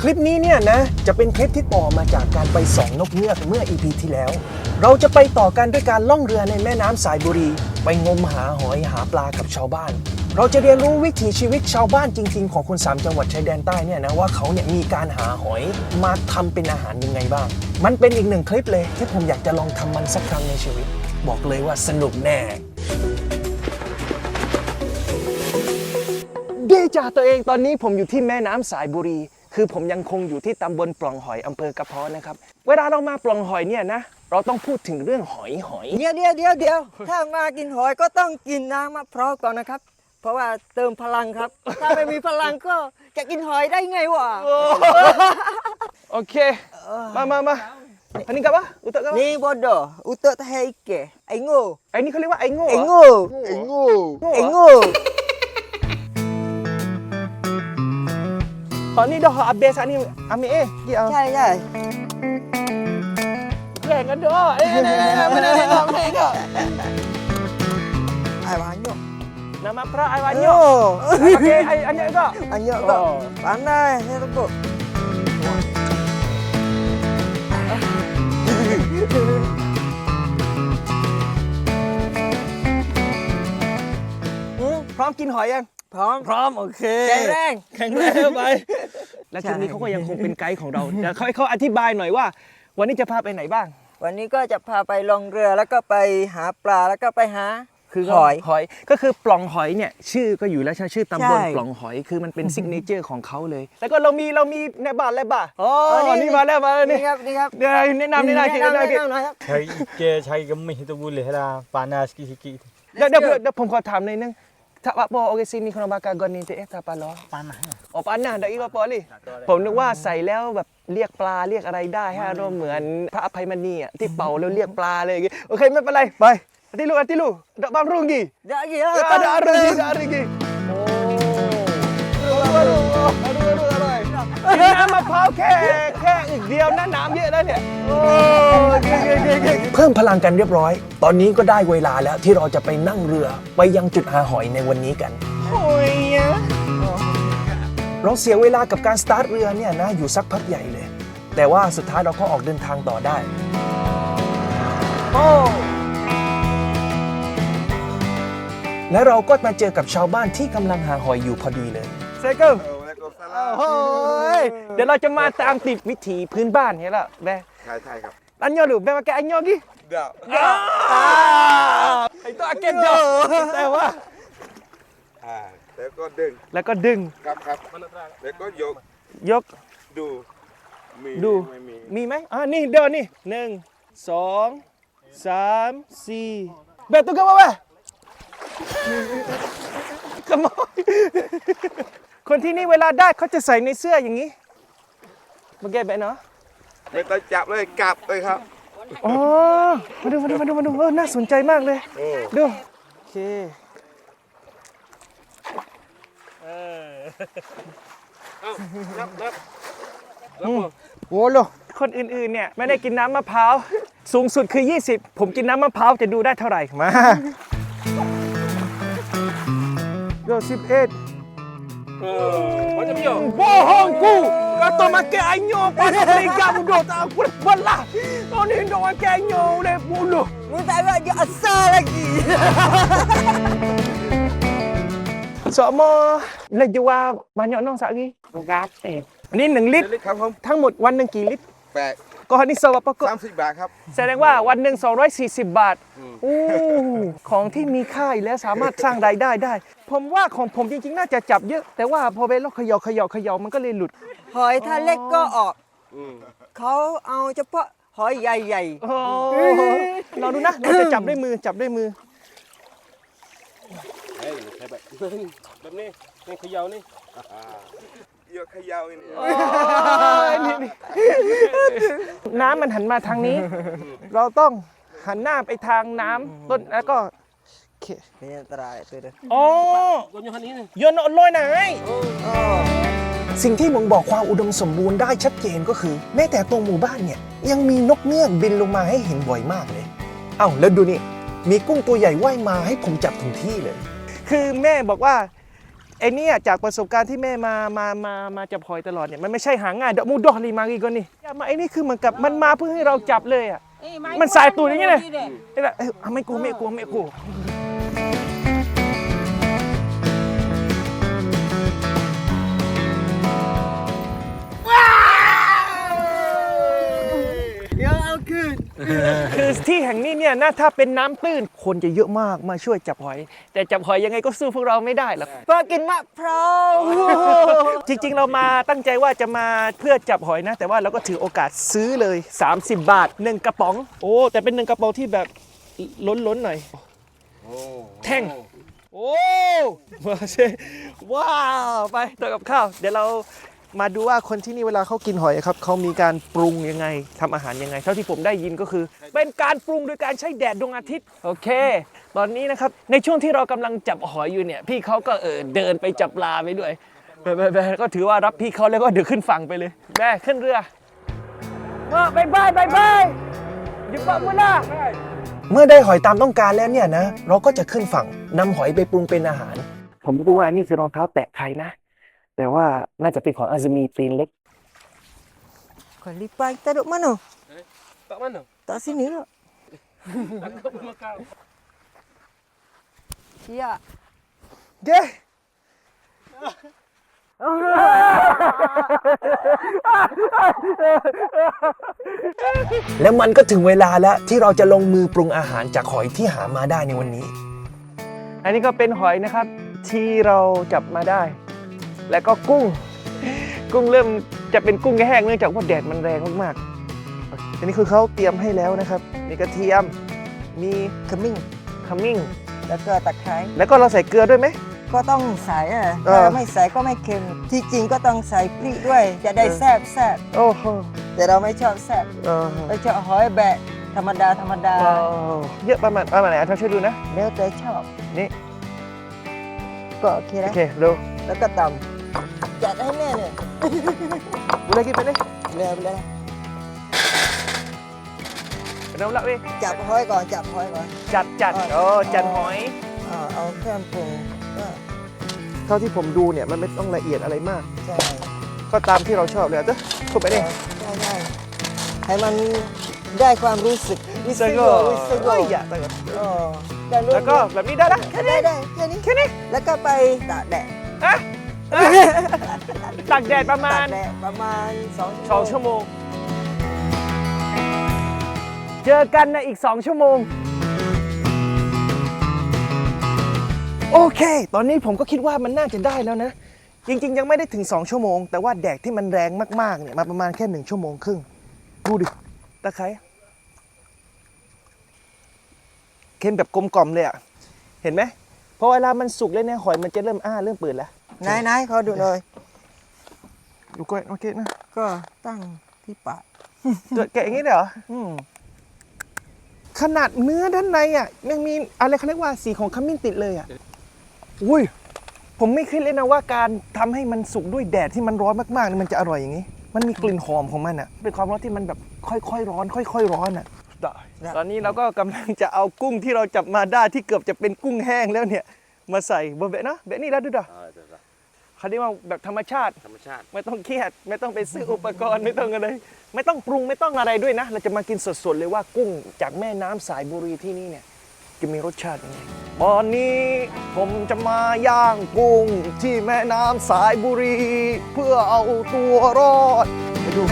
คลิปนี้เนี่ยนะ จะเป็นคลิปที่ต่อมาจากการไปส่องนกเงือกเมื่อ EP ที่แล้ว เราจะไปต่อกันด้วยการล่องเรือในแม่น้ำสายบุรี ไปงมหาหอยหาปลากับชาวบ้าน เราจะเรียนรู้วิถีชีวิตชาวบ้านจริง ๆ ของคนสามจังหวัดชายแดนใต้เนี่ยนะว่าเขาเนี่ยมีการหาหอยมาทำเป็นอาหารยังไงบ้าง มันเป็นอีกหนึ่งคลิปเลยที่ผมอยากจะลองทำมันสักครั้งในชีวิต บอกเลยว่าสนุกแน่ดีจ่าตัวเองตอนนี้ผมอยู่ที่แม่น้ำสายบุรี คือผมยังคงอยู่ที่ตำบลปล่องหอยอำเภอกระเพาะนะครับ เวลาเรามาปล่องหอยเนี่ยนะ เราต้องพูดถึงเรื่องหอยหอยเดี๋ยวเดี๋ยวเดี๋ยวเดี๋ยวถ้ามากินหอยก็ต้องกินน้ำมะพร้าวก่อนนะครับ เพราะว่าเติมพลังครับ ถ้าไม่มีพลังก็จะกินหอยได้ไงวะโอเค มามามาอันนี้กับวะอุตะกับวะนี่บดออุตตะเฮเกไอ้โง่ไอ้นี่เขาเรียกว่าไอ้โง่ไอ้เหรอโง่ไอ้โง่ไอ้โง่ ขอนี่ดอกอับเบสอันนี้อามีเอ๊ะกี่เอาใช่ใช่แข่งกันด้วยเอ้ยเอ้ยเอ้ยเอ้ยไม่ได้ไม่ได้ไม่ได้ไอ้วานโยน้ำมะพร้าวไอ้วันโยโยโอเคไอ้อันนี้ก็อันโยก็โอ้ปันได้เฮ้ยทุกคนพร้อมกินหอยยัง พร้อม พร้อมโอเคแข็งแรง แข็งแรงไป และใช่ทีนี้เขาก็ยังคงเป็นไกด์ของเราเดี๋ยวเขาให้เขาอธิบายหน่อยว่า วันนี้จะพาไปไหนบ้าง วันนี้ก็จะพาไปลงเรือแล้วก็ไปหาปลาแล้วก็ไปหา คือหอยหอย ก็คือปล่องหอยเนี่ยชื่อก็อยู่แล้วใช่ชื่อตำบลใช่ ปล่องหอยคือมันเป็นซิกเนเจอร์ของเขาเลย แล้วก็เรามีเรามีในบ้านอะไรบ้างอ๋อเออนี่มาแล้วมาแล้วนี่นี่ครับนี่ครับเดี๋ยวแนะนำแนะนำแนะแนะนำนำแนะนำหน่อยครับ Chai ke chai gemme itu boleh lah panas sikit-sikit. เดี๋ยวเดี๋ยวเดี๋ยวผมขอถามหน่อยนึง ถ้าว่าพอโอเคซินี่คนบากากอนนี่เอ๊ะถ้าปลาล้อ Panas. อ๋อปลาหน้าเดี๋ยวอีกว่าปอลี่ผมนึกว่าใส่แล้วแบบเรียกปลาเรียกอะไรได้ฮะรวมเหมือนพระอภัยมณีอะที่เป่าแล้วเรียกปลาเลยอย่างงี้โอเคไม่เป็นไรไปอติลูอติลูดอกบางรุ่งกี่ Dah lagi lah. ada ada lagi ada lagi โอ้อร่อยอร่อยอร่อยอร่อย กินน้ำมะพร้าวแค่แค่อีกเดียวนะน้ำเยอะแล้วเนี่ยเพิ่มพลังกันเรียบร้อย ตอนนี้ก็ได้เวลาแล้วที่เราจะไปนั่งเรือไปยังจุดหาหอยในวันนี้กันเราเสียเวลากับการสตาร์ทเรือเนี่ยนะอยู่สักพักใหญ่เลย แต่ว่าสุดท้ายเราก็ออกเดินทางต่อได้โอ้และเราก็มาเจอกับชาวบ้านที่กำลังหาหอยอยู่พอดีเลยเซเกิล โอ้ยเดี๋ยวเราจะมาตามติดวิถีพื้นบ้านเห็นแล้วแม่ใช่ใช่ครับ อันยอหรือแม่มาแกอันยอกี่เดี๋ยวไอตัวอาเกนยอแต่ว่าอ่าแล้วก็ดึงแล้วก็ดึงครับครับแล้วก็ยกยกดูมีดูไม่มีมีไหมอ่านี่เดินนี่หนึ่งสองสามสี่เบ็ดตัวกันมาเว้ยขโมย คนที่นี่เวลาได้เขาจะใส่ในเสื้ออย่างนี้มาแก้เบ็ดเนาะไม่ต้องจับเลยกลับเลยครับอ๋อมาดูมาดูมาดูมาดูเออน่าสนใจมากเลยโอ้ดูโอเคโอ้โหคนอื่นๆเนี่ยไม่ได้กินน้ำมะพร้าวสูงสุดคือ 20 ผมกินน้ำมะพร้าวจะดูได้เท่าไหร่มาโยสิบเอ็ด Macam yo. Bohongku kata makan anyo pada mereka bodoh tak aku belah kau ni hendak makan anyo oleh buluh Mu tak agak dia asal lagi. Sama Lah jual banyak nong sehari? Gatel. Ni 1ลิตรครับผมทั้งหมดวันหนึ่งกี่ลิตรแปด ก็อันนี้สวัสดิ์ก็สามสิบบาทครับ แสดงว่าวันหนึ่ง240 บาทอู้ของที่มีค่าอยู่แล้วสามารถสร้างรายได้ได้ ผมว่าของผมจริงๆ น่าจะจับเยอะ แต่ว่าพอไปลอกเขย่าเขย่าเขย่ามันก็เลยหลุด หอยถ้าเล็กก็ออกอืมเขาเอาเฉพาะหอยใหญ่โอ้เราดูนะเราจะจับด้วยมือจับด้วยมือแบบนี้นี่เขย่านี่เยอะเขยาวนี่ นี่ นี่น้ำมันหันมาทางนี้ เราต้องหันหน้าไปทางน้ำต้นแล้วก็โอเคๆนี่ตรายตัวเดียวอ๋อ Kau nyuhan ni. โยนลอยไหนสิ่งที่มึงบอกความอุดมสมบูรณ์ได้ชัดเจนก็คือ แม้แต่ตรงหมู่บ้านเนี่ย ยังมีนกเงือกบินลงมาให้เห็นบ่อยมากเลย เอ้าแล้วดูนี่ มีกุ้งตัวใหญ่ว่ายมาให้ผมจับถึงที่เลย คือแม่บอกว่า ไอ้เนี่ยจากประสบการณ์ที่แม่มา มา มา มาจับหอยตลอดเนี่ยมันไม่ใช่หาง่ายเดอกมูดอกลีมาอีกคนนี่อย่ามาไอ้นี่คือเหมือนกับมันมาเพื่อให้เราจับเลยอะ มันสายตูดอย่างนี้เลยไอ้แบบเอ้ยเอาไม่กลัวไม่กลัวไม่กลัว ที่แห่งนี้เนี่ยนะถ้าเป็นน้ำตื้นคนจะเยอะมากมาช่วยจับหอย แต่จับหอยยังไงก็สู้พวกเราไม่ได้หรอกเพื่อกินมะพร้าวจริงๆเรามาตั้งใจว่าจะมาเพื่อจับหอยนะ แต่ว่าเราก็ถือโอกาสซื้อเลย 30 บาท1กระป๋อง โอ้แต่เป็น1กระป๋องที่แบบล้นๆหน่อยแท่งโอ้ว้าวเช่ว้าวไปตัวกับข้าว เดี๋ยวเรา มาดูว่าคนที่นี่เวลาเขากินหอยครับเขามีการปรุงยังไงทำอาหารยังไง เท่าที่ผมได้ยินก็คือ เป็นการปรุงโดยการใช้แดดดวงอาทิตย์โอเค ตอนนี้นะครับในช่วงที่เรากำลังจับหอยอยู่เนี่ย พี่เขาก็เออเดินไปจับปลาไปด้วยแบแบแบก็ถือว่ารับพี่เขาแล้วก็เดี๋ยวขึ้นฝั่งไปเลยแม่ขึ้นเรือมาบายบายบายบายหยุดปะมุล่าเมื่อได้หอยตามต้องการแล้วเนี่ยนะ เราก็จะขึ้นฝั่งนำหอยไปปรุงเป็นอาหาร ผมรู้ว่านี่คือรองเท้าแตะใครนะ แต่ว่าน่าจะเป็นของอาซามีตีนเล็ก Kau lipat kita duduk mana? Tak mana? Tak sini lah. Ya. เย้แล้วมันก็ถึงเวลาแล้วที่เราจะลงมือปรุงอาหารจากหอยที่หามาได้ในวันนี้ อันนี้ก็เป็นหอยนะครับที่เราจับมาได้ แล้วก็กุ้ง กุ้งเริ่มจะเป็นกุ้งแห้งเนื่องจากว่าแดดมันแรงมากๆอันนี้คือเขาเตรียมให้แล้วนะครับ มีกระเทียม มี Keming. ขมิ้นแล้วก็ตะไคร้แล้วก็เราใส่เกลือด้วยไหมก็ต้องใส่อะเออถ้าไม่ใส่ก็ไม่เค็ม ที่จริงก็ต้องใส่พริกด้วย จะได้แซ่บแซ่บโอ้โหแต่เราไม่ชอบแซ่บเออเราชอบหอยแบะธรรมดาธรรมดาว้าวเยอะประมาณประมาณไหนอะช่วยดูนะแล้วแต่ชอบ นี่ ก็โอเคโอนะเคดูแล้วก็ตำ จัดให้แน่เนี่ยบุเลยกินไปเลยเร็วเลยเร็วละเว้ยจับหอยก่อนจับหอยก่อนจัดจัดอ๋อโอ้จัดหอยอ่าเอาเครื่องปรุงก็เท่าที่ผมดูเนี่ยมันไม่ต้องละเอียดอะไรมาก ใช่ก็ตามที่เราชอบเลยอะเด้อเข้าไปดิใช่ใช่ให้มันได้ความรู้สึกวิสสกโกอวิสโกเฮ้ยอย่าตะกอนอ๋อได้รู้แล้วก็แบบนี้ได้ละแค่ได้นี้ได้แค่นี้แค่นี้แล้วก็ไปตากแดดอะอะ ตากแดดประมาตาณกแดดประมาณสองสองชั่วโมง เจอกันในอีก 2 ชั่วโมง โอเค ตอนนี้ผมก็คิดว่ามันน่าจะได้แล้วนะ จริง ๆ ยังไม่ได้ถึง 2 ชั่วโมง แต่ว่าแดดที่มันแรงมากๆเนี่ยมาประมาณแค่ 1 ชั่วโมงครึ่ง ดูดิ ตะไคร้เค็มแบบกลมกล่อมเลยอะเห็นไหมพอเวลามันสุกแล้วเนี่ยหอยมันจะเริ่มอ้าเริ่มเปิดแล้ว ไหนไหนขอดูหน่อย ดูก้อยโอเคนะก็ตั้งที่ปากตัวแกะอย่างนี้เลยเหรออืมขนาดเนื้อด้านในอะยังมีอะไรเขาเรียกว่าสีของขมิ้นติดเลยอะอุ้ยผมไม่คิดเลยนะว่าการทำให้มันสุกด้วยแดดที่มันร้อนมากๆนี่มันจะอร่อยอย่างนี้ มันมีกลิ่นหอมของมันอะ เป็นความร้อนที่มันแบบค่อยๆร้อน ค่อยๆร้อนอะตอนนี้เราก็กำลังจะเอากุ้งที่เราจับมาได้ที่เกือบจะเป็นกุ้งแห้งแล้วเนี่ย มาใส่บนเบะนะเบะนี่แล้วดูด่ะ เขาเรียกว่าแบบธรรมชาติ ธรรมชาติ ไม่ต้องเครียด ไม่ต้องไปซื้ออุปกรณ์ไม่ต้องอะไรไม่ต้องปรุงไม่ต้องอะไรด้วยนะ เราจะมากินสดๆเลยว่ากุ้งจากแม่น้ำสายบุรีที่นี่เนี่ยจะมีรสชาติยังไงตอนนี้ผมจะมาย่างกุ้งที่แม่น้ำสายบุรี เพื่อเอาตัวรอดไปดู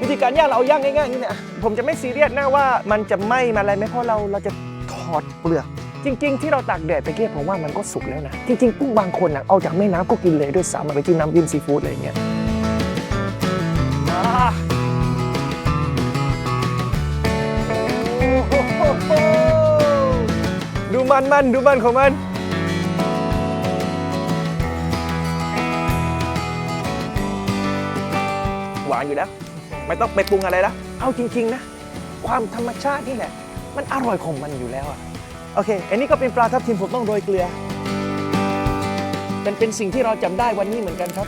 วิธีการย่างเราเอาย่างง่ายๆนี่เนี่ยผมจะไม่ซีเรียสนะว่ามันจะไหม้มาอะไรไหมเพราะเราเราจะถอดเปลือก จริง ๆ ที่เราตากแดดไปเกี้ผมว่ามันก็สุกแล้วนะ จริงๆกุ้งบางคนนะเอาจากแม่น้ำก็กินเลยด้วยซ้ำเอาไปจิ้มน้ำจิ้มซีฟู้ดอะไรอย่างเงี้ยอ่าดูมันมันดูมันของมันหวานอยู่แล้ว ไม่ต้องไปปรุงอะไรแล้วเอาจริง ๆ นะ ความธรรมชาตินี่แหละ มันอร่อยของมันอยู่แล้วอะ โอเค อันนี้ก็เป็นปลาทับทิมผมต้องโรยเกลือ เป็นเป็นสิ่งที่เราจำได้วันนี้เหมือนกันครับ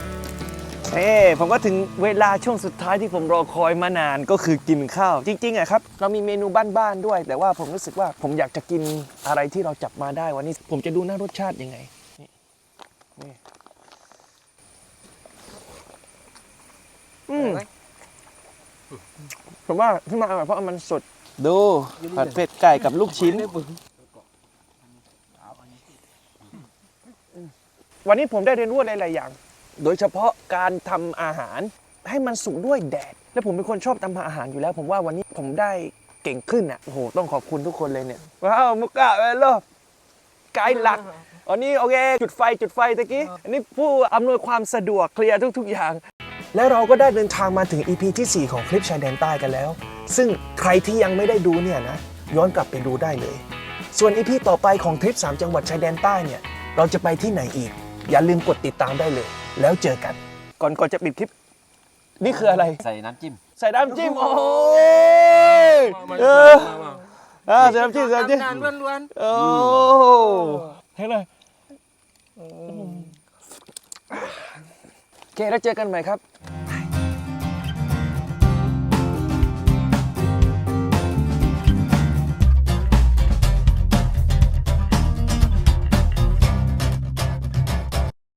เอ้ผมก็ถึงเวลาช่วงสุดท้ายที่ผมรอคอยมานานก็คือกินข้าว จริงๆอะครับ เรามีเมนูบ้านๆด้วย แต่ว่าผมรู้สึกว่าผมอยากจะกินอะไรที่เราจับมาได้วันนี้ ผมจะดูหน้ารสชาติยังไงนี่นี่อืมผมว่าขึ้นมาเพราะมันสด ดูผัดเผ็ดไก่กับลูกชิ้น วันนี้ผมได้เรียนรู้หลายๆอย่าง โดยเฉพาะการทำอาหารให้มันสุกด้วยแดด และผมเป็นคนชอบทำอาหารอยู่แล้ว ผมว่าวันนี้ผมได้เก่งขึ้นอะ โอ้โห ต้องขอบคุณทุกคนเลยเนี่ย ว้าว มุกกะเวลโลไกด์หลัก อันนี้โอเค จุดไฟจุดไฟตะกี้ อันนี้ผู้อำนวยความสะดวกเคลียร์ทุก ๆ อย่าง และเราก็ได้เดินทางมาถึง EP ที่ 4 ของคลิปชายแดนใต้กันแล้ว ซึ่งใครที่ยังไม่ได้ดูเนี่ยนะ ย้อนกลับไปดูได้เลย ส่วน EP ต่อไปของทริป 3 จังหวัดชายแดนใต้เนี่ย เราจะไปที่ไหนอีก อย่าลืมกดติดตามได้เลย แล้วเจอกัน ก่อนก่อนจะปิดคลิป นี่คืออะไร ใส่น้ำจิ้ม ใส่น้ำจิ้ม โอ้ยเอออ่าใส่น้ำจิ้มใส่น้ำจิ้มตำนานล้วนโอ้ให้เลยโอเคแล้วเจอกันใหม่ครับ